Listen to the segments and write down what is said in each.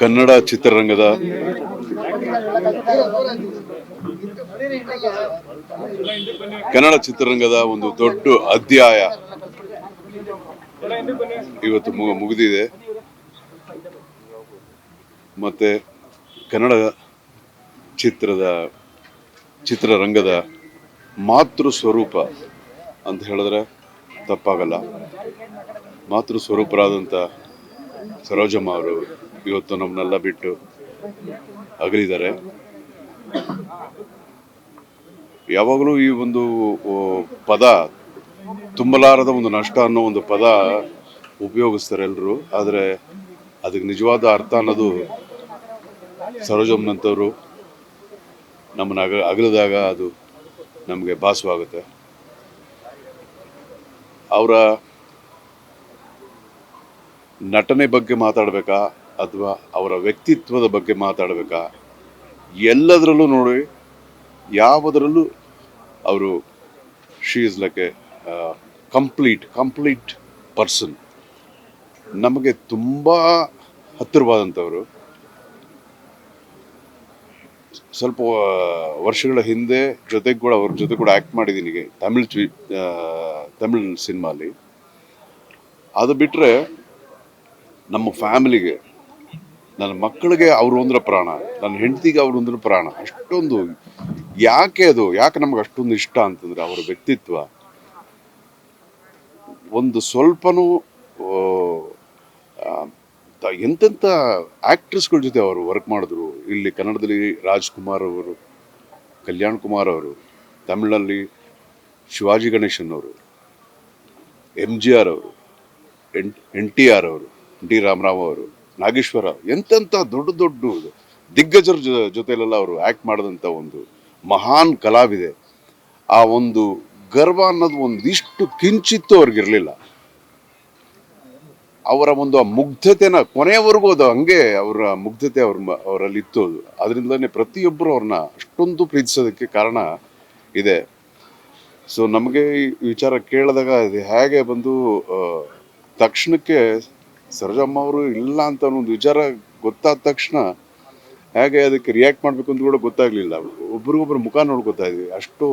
ಕನ್ನಡ ಚಿತ್ರರಂಗದ ಕನ್ನಡ ಚಿತ್ರರಂಗದ ಒಂದು ದೊಡ್ಡ ಅಧ್ಯಾಯ ಇವತ್ತು ಮುಗಿದಿದೆ. ಮತ್ತೆ ಕನ್ನಡ ಚಿತ್ರದ ಚಿತ್ರರಂಗದ ಮಾತೃ ಸ್ವರೂಪ ಅಂತ ಹೇಳಿದ್ರೆ ತಪ್ಪಾಗಲ್ಲ. ಮಾತೃ ಸ್ವರೂಪರಾದಂಥ ಸರೋಜಮ್ಮ ಅವರು ಇವತ್ತು ನಮ್ಮನ್ನೆಲ್ಲ ಬಿಟ್ಟು ಅಗಲಿದ್ದಾರೆ ಯಾವಾಗಲೂ ಈ ಒಂದು ಪದ ತುಂಬಲಾರದ ಒಂದು ನಷ್ಟ ಅನ್ನೋ ಒಂದು ಪದ ಉಪಯೋಗಿಸ್ತಾರೆ ಎಲ್ಲರೂ ಆದರೆ ಅದಕ್ಕೆ ನಿಜವಾದ ಅರ್ಥ ಅನ್ನೋದು ಸರೋಜಮ್ಮನಂಥವ್ರು ನಮ್ಮನ್ನ ಅಗ ಅಗಲಿದಾಗ ಅದು ನಮಗೆ ಭಾಸವಾಗುತ್ತೆ. ಅವರ ನಟನೆ ಬಗ್ಗೆ ಮಾತಾಡಬೇಕಾ? ಅಥವಾ ಅವರ ವ್ಯಕ್ತಿತ್ವದ ಬಗ್ಗೆ ಮಾತಾಡಬೇಕಾ? ಎಲ್ಲದರಲ್ಲೂ ನೋಡಿ, ಯಾವುದರಲ್ಲೂ ಅವರು she is like a complete complete person ನಮಗೆ ತುಂಬ ಹತ್ತಿರವಾದಂಥವರು. ಸ್ವಲ್ಪ ವರ್ಷಗಳ ಹಿಂದೆ ಜೊತೆಗೆ ಕೂಡ, ಅವ್ರ ಜೊತೆ ಕೂಡ ಆ್ಯಕ್ಟ್ ಮಾಡಿದ್ದೀನಿ ತಮಿಳು ಚ್ವಿ ತಮಿಳ್ ಸಿನಿಮಾಲಿ. ಅದು ಬಿಟ್ಟರೆ ನಮ್ಮ ಫ್ಯಾಮಿಲಿಗೆ ನನ್ನ ಮಕ್ಕಳಿಗೆ ಅವರು ಅಂದ್ರೆ ಪ್ರಾಣ, ನನ್ನ ಹೆಂಡತಿಗೆ ಅವರು ಅಂದ್ರೆ ಪ್ರಾಣ. ಅಷ್ಟೊಂದು ಯಾಕೆ ಅದು? ಯಾಕೆ ನಮ್ಗೆ ಅಷ್ಟೊಂದು ಇಷ್ಟ ಅಂತಂದ್ರೆ ಅವರ ವ್ಯಕ್ತಿತ್ವ. ಒಂದು ಸ್ವಲ್ಪನೂ ಎಂತೆಂಥ ಆಕ್ಟ್ರೆಸ್ಗಳ ಜೊತೆ ಅವರು ವರ್ಕ್ ಮಾಡಿದ್ರು. ಇಲ್ಲಿ ಕನ್ನಡದಲ್ಲಿ ರಾಜ್ಕುಮಾರ್ ಅವರು, ಕಲ್ಯಾಣ್ ಕುಮಾರ್ ಅವರು, ತಮಿಳಲ್ಲಿ ಶಿವಾಜಿ ಗಣೇಶನ್ ಅವರು, ಎಂ ಜಿ ಆರ್ ಅವರು, ಎನ್ ಎನ್ ಟಿ ಆರ್ ಅವರು, ಡಿ ರಾಮರಾವ್ ಅವರು ನಾಗೇಶ್ವರ ಎಂತೆಂಥ ದೊಡ್ಡ ದೊಡ್ಡ ದಿಗ್ಗಜರ ಜೊ- ಜೊತೆಲೆಲ್ಲ ಅವರು ಆ್ಯಕ್ಟ್ ಮಾಡಿದಂಥ ಒಂದು ಮಹಾನ್ ಕಲಾವಿದೆ. ಆ ಒಂದು ಗರ್ವ ಅನ್ನೋದು ಒಂದಿಷ್ಟು ಕಿಂಚಿತ್ತು ಅವ್ರಿಗಿರಲಿಲ್ಲ. ಅವರ ಒಂದು ಆ ಮುಗ್ಧತೆನ ಕೊನೆಯವರೆಗೂ ಅದು ಹಂಗೆ ಅವರ ಮುಗ್ಧತೆ ಅವ್ರ ಅವರಲ್ಲಿ ಇತ್ತು ಅದು. ಅದರಿಂದಲೇ ಪ್ರತಿಯೊಬ್ಬರು ಅವ್ರನ್ನ ಅಷ್ಟೊಂದು ಪ್ರೀತಿಸೋದಕ್ಕೆ ಕಾರಣ ಇದೆ. ಸೊ ನಮಗೆ ಈ ವಿಚಾರ ಕೇಳಿದಾಗ ಅದು ಹೇಗೆ ಬಂದು ತಕ್ಷಣಕ್ಕೆ ಸರೋಜಮ್ಮ ಅವರು ಇಲ್ಲ ಅಂತ ಒಂದು ವಿಚಾರ ಗೊತ್ತಾದ ತಕ್ಷಣ ಹೇಗೆ ಅದಕ್ಕೆ ರಿಯಾಕ್ಟ್ ಮಾಡಬೇಕು ಅಂತ ಕೂಡ ಗೊತ್ತಾಗಲಿಲ್ಲ. ಒಬ್ರಿಗೊಬ್ರು ಮುಖ ನೋಡ್ಕೊತಾ ಇದ್ವಿ. ಅಷ್ಟು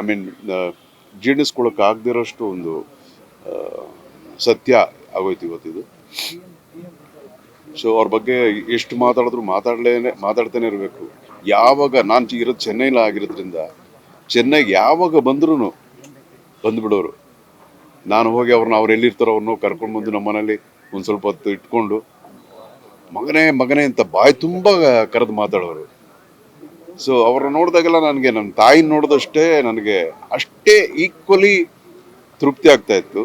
ಐ ಮೀನ್ ಜೀರ್ಣಿಸ್ಕೊಳಕ್ಕೆ ಆಗದಿರೋಷ್ಟು ಒಂದು ಸತ್ಯ ಆಗೋಯ್ತು ಇವತ್ತಿದು ಸೊ ಅವ್ರ ಬಗ್ಗೆ ಎಷ್ಟು ಮಾತಾಡಿದ್ರು ಮಾತಾಡಲೇನೆ ಮಾತಾಡ್ತಾನೆ ಇರಬೇಕು. ಯಾವಾಗ, ನಾನು ಇರೋದು ಚೆನ್ನೈಲಿ ಆಗಿರೋದ್ರಿಂದ, ಚೆನ್ನೈಗೆ ಯಾವಾಗ ಬಂದ್ರೂ ಬಂದ್ಬಿಡೋರು. ನಾನು ಹೋಗಿ ಅವ್ರನ್ನ ಅವ್ರು ಎಲ್ಲಿರ್ತಾರೋ ಅವ್ರನ್ನ ಕರ್ಕೊಂಡು ಬಂದು ನಮ್ಮ ಮನೇಲಿ ಒಂದು ಸ್ವಲ್ಪ ಹೊತ್ತು ಇಟ್ಕೊಂಡು, ಮಗನೇ ಮಗನೇ ಅಂತ ಬಾಯಿ ತುಂಬ ಕರೆದು ಮಾತಾಡೋರು. ಸೊ ಅವ್ರನ್ನ ನೋಡಿದಾಗೆಲ್ಲ ನನಗೆ ನನ್ನ ತಾಯಿನ ನೋಡಿದಷ್ಟೇ ನನಗೆ ಅಷ್ಟೇ ಈಕ್ವಲಿ ತೃಪ್ತಿ ಆಗ್ತಾ ಇತ್ತು.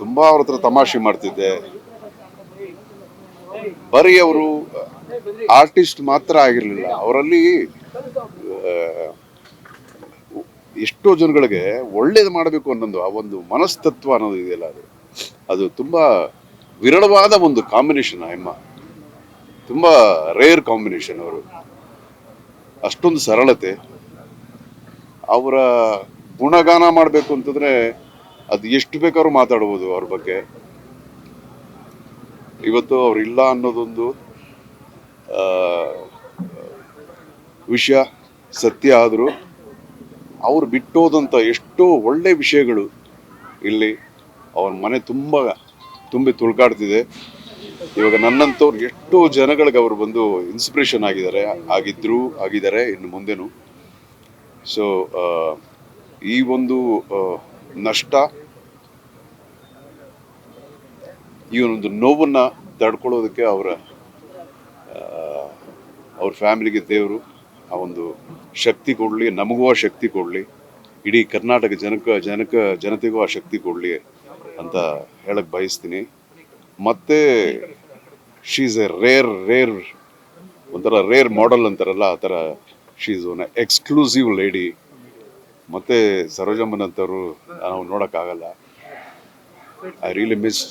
ತುಂಬ ಅವ್ರ ಹತ್ರ ತಮಾಷೆ ಮಾಡ್ತಿದ್ದೆ. ಬರೀ ಅವರು ಆರ್ಟಿಸ್ಟ್ ಮಾತ್ರ ಆಗಿರಲಿಲ್ಲ. ಅವರಲ್ಲಿ ಎಷ್ಟೋ ಜನಗಳಿಗೆ ಒಳ್ಳೇದು ಮಾಡಬೇಕು ಅನ್ನೋದು, ಆ ಒಂದು ಮನಸ್ತತ್ವ ಅನ್ನೋದು ಇದೆಯಲ್ಲ ಅದು. ಅದು ತುಂಬ ವಿರಳವಾದ ಒಂದು ಕಾಂಬಿನೇಷನ್ ಅಮ್ಮ. ತುಂಬ ರೇರ್ ಕಾಂಬಿನೇಷನ್ ಅವರು. ಅಷ್ಟೊಂದು ಸರಳತೆ. ಅವರ ಗುಣಗಾನ ಮಾಡಬೇಕು ಅಂತಂದ್ರೆ ಅದು ಎಷ್ಟು ಬೇಕಾದ್ರೂ ಮಾತಾಡ್ಬೋದು ಅವ್ರ ಬಗ್ಗೆ. ಇವತ್ತು ಅವರಿಲ್ಲ ಅನ್ನೋದೊಂದು ವಿಷಯ ಸತ್ಯ ಆದರೂ ಅವ್ರು ಬಿಟ್ಟೋದಂಥ ಎಷ್ಟೋ ಒಳ್ಳೆ ವಿಷಯಗಳು ಇಲ್ಲಿ ಅವ್ರ ಮನೆ ತುಂಬ ತುಂಬಿ ತುಳ್ಕಾಡ್ತಿದೆ. ಇವಾಗ ನನ್ನಂಥವ್ರು ಎಷ್ಟೋ ಜನಗಳಿಗೆ ಅವರು ಬಂದು ಇನ್ಸ್ಪಿರೇಷನ್ ಆಗಿದ್ದಾರೆ, ಆಗಿದ್ರು, ಆಗಿದ್ದಾರೆ ಇನ್ನು ಮುಂದೆನೂ. ಸೊ ಈ ಒಂದು ನಷ್ಟ ಈ ಒಂದು ನೋವನ್ನು ತಡ್ಕೊಳ್ಳೋದಕ್ಕೆ ಅವರ ಅವ್ರ ಫ್ಯಾಮಿಲಿಗೆ ದೇವರು ಆ ಒಂದು ಶಕ್ತಿ ಕೊಡಲಿ, ನಮಗೂ ಆ ಶಕ್ತಿ ಕೊಡಲಿ, ಇಡೀ ಕರ್ನಾಟಕ ಜನಕ ಜನಕ, ಜನತೆಗೂ ಆ ಶಕ್ತಿ ಕೊಡಲಿ ಅಂತ ಹೇಳಕ್ಕೆ ಬಯಸ್ತೀನಿ. ಮತ್ತೆ ಶೀಸ್ ಎ ರೇರ್ ರೇರ್ ಒಂಥರ ರೇರ್ ಮಾಡೆಲ್ ಅಂತಾರಲ್ಲ, ಆ ಥರ ಶೀಸ್ ಒನ್ ಎಕ್ಸ್ಕ್ಲೂಸಿವ್ ಲೇಡಿ ಮತ್ತೆ ಸರೋಜಮ್ಮನಂಥವ್ರು ನಾವು ನೋಡೋಕ್ಕಾಗಲ್ಲ. I really miss